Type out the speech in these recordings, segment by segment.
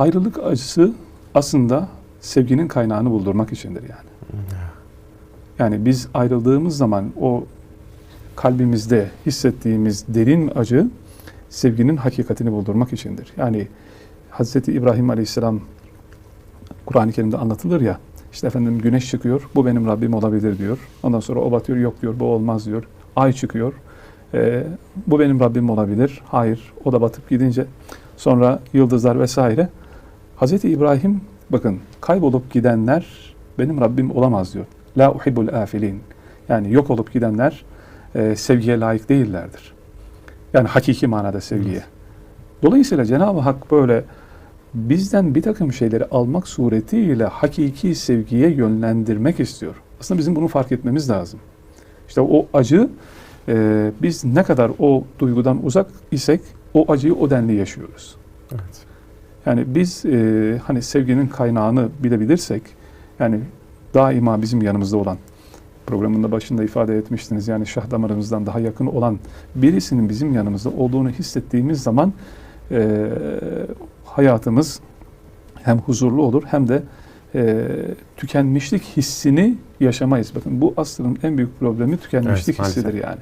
ayrılık acısı aslında sevginin kaynağını buldurmak içindir yani. Yani biz ayrıldığımız zaman o kalbimizde hissettiğimiz derin acı sevginin hakikatini buldurmak içindir. Yani Hazreti İbrahim Aleyhisselam Kur'an-ı Kerim'de anlatılır ya işte efendim güneş çıkıyor bu benim Rabbim olabilir diyor. Ondan sonra o batıyor yok diyor bu olmaz diyor. Ay çıkıyor "Ee, bu benim Rabbim olabilir. Hayır o da batıp gidince sonra yıldızlar vesaire. Hazreti İbrahim bakın kaybolup gidenler benim Rabbim olamaz diyor. La uhibbul afilin. Yani yok olup gidenler e, sevgiye layık değillerdir. Yani hakiki manada sevgiye. Dolayısıyla Cenab-ı Hak böyle bizden bir takım şeyleri almak suretiyle hakiki sevgiye yönlendirmek istiyor. Aslında bizim bunu fark etmemiz lazım. İşte o acı e, biz ne kadar o duygudan uzak isek o acıyı o denli yaşıyoruz. Evet. Yani biz e, hani sevginin kaynağını bilebilirsek yani daima bizim yanımızda olan programın da başında ifade etmiştiniz yani şah damarımızdan daha yakın olan birisinin bizim yanımızda olduğunu hissettiğimiz zaman e, hayatımız hem huzurlu olur hem de e, tükenmişlik hissini yaşamayız. Bakın bu asrın en büyük problemi tükenmişlik Evet, hissidir yani.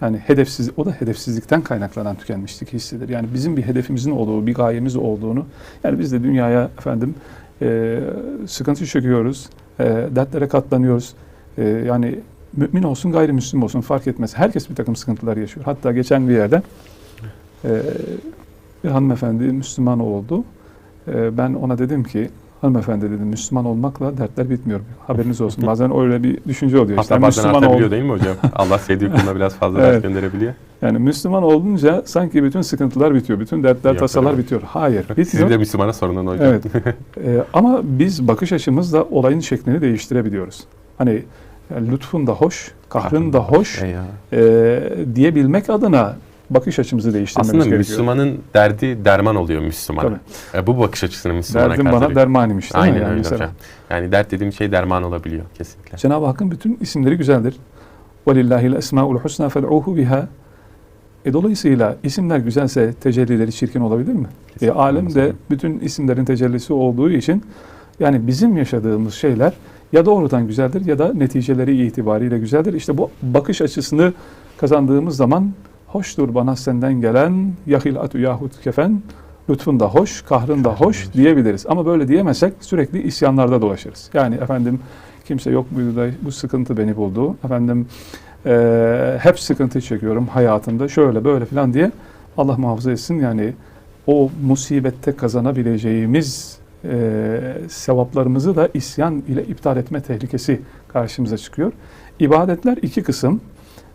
Yani hedefsiz, o da hedefsizlikten kaynaklanan tükenmişlik hissidir. Yani bizim bir hedefimizin olduğu, bir gayemiz olduğunu, yani biz de dünyaya efendim e, sıkıntı çekiyoruz, e, dertlere katlanıyoruz. E, yani mümin olsun, gayrimüslim olsun fark etmez. Herkes bir takım sıkıntılar yaşıyor. Hatta geçen bir yerde e, bir hanımefendi Müslüman oldu. E, ben ona dedim ki, hanımefendi dedim Müslüman olmakla dertler bitmiyor. Haberiniz olsun. Bazen öyle bir düşünce oluyor. Hatta İşte bazen Müslüman ol- değil mi hocam? Allah sevdiği kuluna biraz fazla Evet. ders gönderebiliyor. Yani Müslüman olunca sanki bütün sıkıntılar bitiyor, bütün dertler, Yok, tasalar öyle bitiyor. Hayır, Sizin de Müslümana sorunun hocam. Evet. Ee, ama biz bakış açımızla olayın şeklini değiştirebiliyoruz. Hani yani lütfun da hoş, kahrın da hoş e, diyebilmek adına bakış açımızı değiştirmemiz Aslında gerekiyor. Müslümanın derdi derman oluyor Müslümana. Tabii. E, bu bakış açısını Müslümana Derdim karşı bana bir- dermanıymış değil mi? Aynen Yani öyle mesela. hocam. Yani dert dediğim şey derman olabiliyor kesinlikle. Cenab-ı Hakk'ın bütün isimleri güzeldir. وَلِلَّهِ الْاَسْمَاءُ الْحُسْنَى فَدْعُوهُ بِهَا e, Dolayısıyla isimler güzelse tecellileri çirkin olabilir mi? E, Kesinlikle alemde olmaz. bütün isimlerin tecellisi olduğu için yani bizim yaşadığımız şeyler ya doğrudan güzeldir ya da neticeleri itibariyle güzeldir. İşte bu bakış açısını kazandığımız zaman hoştur bana senden gelen yahil atu yahut kefen lütfun da hoş, kahrın da hoş diyebiliriz. Ama böyle diyemezsek sürekli isyanlarda dolaşırız. Yani efendim kimse yok buydu da bu sıkıntı beni buldu. Efendim eee, hep sıkıntı çekiyorum hayatımda şöyle böyle falan diye Allah muhafaza etsin yani o musibette kazanabileceğimiz eee, sevaplarımızı da isyan ile iptal etme tehlikesi karşımıza çıkıyor. İbadetler iki kısım.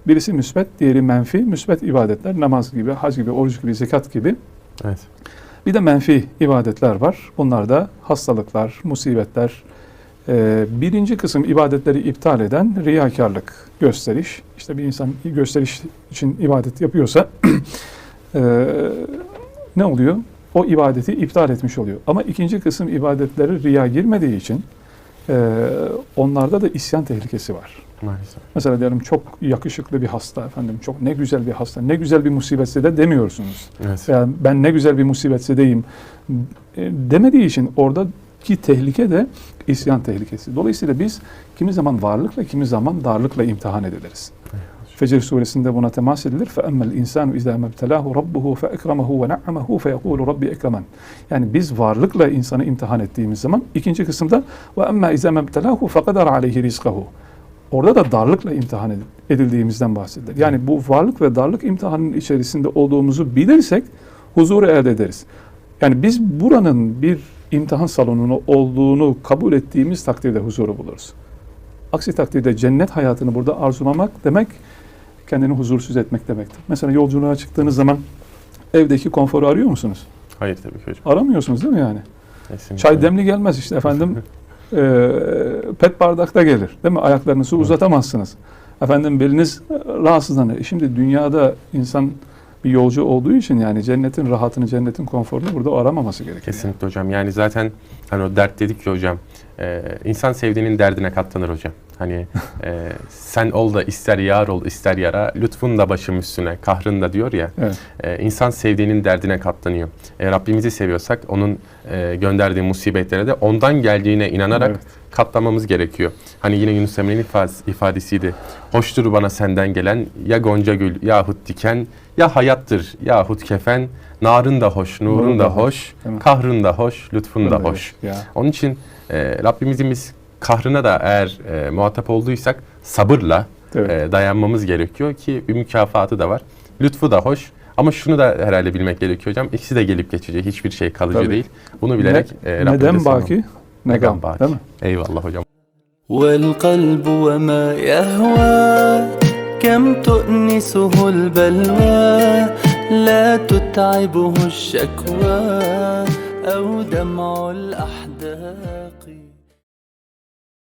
Birisi müsbet, diğeri menfi. Müsbet ibadetler namaz gibi, hac gibi, oruç gibi, zekat gibi. Evet. Bir de menfi ibadetler var. Bunlar da hastalıklar, musibetler. Ee, birinci kısım ibadetleri iptal eden riyakarlık, gösteriş. İşte bir insan gösteriş için ibadet yapıyorsa ee, ne oluyor? O ibadeti iptal etmiş oluyor. Ama ikinci kısım ibadetleri riya girmediği için ee, onlarda da isyan tehlikesi var. Maalesef. Mesela diyelim çok yakışıklı bir hasta efendim, çok ne güzel bir hasta, ne güzel bir musibetse de demiyorsunuz Evet. veya ben ne güzel bir musibetsedeyim e, demediği için oradaki tehlike de isyan tehlikesi. Dolayısıyla biz kimi zaman varlıkla kimi zaman darlıkla imtihan ediliriz. Fecr suresinde buna temas edilir. فَأَمَّا الْاِنْسَانُ اِذَا مَبْتَلَاهُ رَبُّهُ فَاَكْرَمَهُ وَنَعَّمَهُ فَيَقُولُ رَبِّ اَكْرَمَنْ Yani biz varlıkla insanı imtihan ettiğimiz zaman ikinci kısımda وَأَمَّا اِذَا مَبْتَلَاهُ فَقَدَرَ عَلَيْهِ رِزْقَهُ Orada da darlıkla imtihan edil- edildiğimizden bahsedilir. Yani bu varlık ve darlık imtihanının içerisinde olduğumuzu bilirsek huzuru elde ederiz. Yani biz buranın bir imtihan salonunu olduğunu kabul ettiğimiz takdirde huzuru buluruz. Aksi takdirde cennet hayatını burada arzulamak demek kendini huzursuz etmek demektir. Mesela yolculuğa çıktığınız zaman evdeki konforu arıyor musunuz? Hayır tabii ki hocam. Aramıyorsunuz değil mi yani? Kesinlikle. Çay demli gelmez işte efendim. Eee, pet bardakta gelir. Değil mi? Ayaklarınızı uzatamazsınız. Efendim beliniz rahatsızlanır. E Şimdi dünyada insan bir yolcu olduğu için yani cennetin rahatını, cennetin konforunu burada aramaması gerekiyor. Kesinlikle hocam. Yani zaten hani o dert dedik ki hocam. e, insan sevdiğinin derdine katlanır hocam. Hani e, sen ol da ister yar ol ister yara, lütfun da başım üstüne, kahrın da diyor ya. Evet. E, insan sevdiğinin derdine katlanıyor. E, Rabbimizi seviyorsak onun e, gönderdiği musibetlere de ondan geldiğine inanarak Evet. Katlamamız gerekiyor. Hani yine Yunus Emre'nin ifadesiydi. Hoştur bana senden gelen ya gonca gül yahut diken ya hayattır yahut kefen. Narın da hoş, nurun da hoş, Değil mi? kahrın da hoş, lütfun da Evet, hoş. Ya. Onun için e, Rabbimizin biz kahrına da eğer e, muhatap olduysak sabırla Evet. e, dayanmamız gerekiyor ki bir mükafatı da var. Lütfu da hoş ama şunu da herhalde bilmek gerekiyor hocam. İkisi de gelip geçecek. Hiçbir şey kalıcı Tabii. değil. Bunu bilerek e, Rabbimize neden sığınalım. baki? Gam. baki. Değil mi? Eyvallah hocam. والقلب وما يهوى كم تؤنسه البلوى لا تتعبه الشكوى أو دمع الأحداث